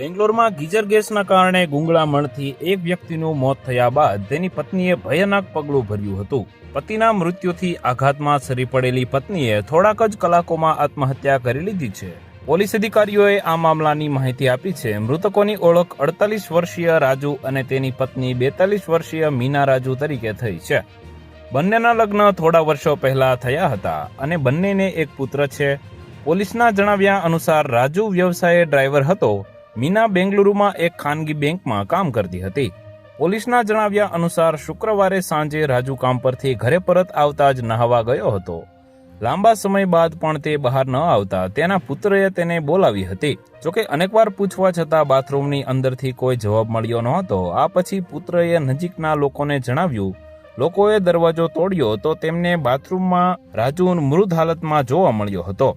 બેંગ્લોરમાં ગીઝર ગેસના કારણે ગુંગળામણથી એક વ્યક્તિનું મોત થયા બાદ તેની પત્નીએ ભયાનક પગલું ભર્યું હતું. પતિના મૃત્યુથી આઘાતમાં સરી પડેલી પત્નીએ થોડાક જ કલાકોમાં આત્મહત્યા કરી લીધી છે. પોલીસ અધિકારીઓએ આ મામલાની માહિતી આપી છે. મૃતકોની ઓળખ અડતાલીસ વર્ષીય રાજુ અને તેની પત્ની બેતાલીસ વર્ષીય મીના રાજુ તરીકે થઈ છે. બંનેના લગ્ન થોડા વર્ષો પહેલા થયા હતા અને બંનેને એક પુત્ર છે. પોલીસના જણાવ્યા અનુસાર રાજુ વ્યવસાયે ડ્રાઈવર હતો. મીના બેંગલુરુમાં એક ખાનગી બેંકમાં કામ કરતી હતી. પોલીસના જણાવ્યા અનુસાર શુક્રવારે સાંજે રાજુ કામ પરથી ઘરે પરત આવતા જ નહાવા ગયો હતો. લાંબા સમય બાદ પણ તે બહાર ન આવતા તેના પુત્રએ તેને બોલાવી હતી. જોકે અનેકવાર પૂછવા છતાં બાથરૂમની અંદરથી કોઈ જવાબ મળ્યો નહોતો. આ પછી પુત્રએ નજીકના લોકોને જણાવ્યું, લોકોએ દરવાજો તોડ્યો તો તેમને બાથરૂમમાં રાજુ મૃત હાલતમાં જોવા મળ્યો હતો.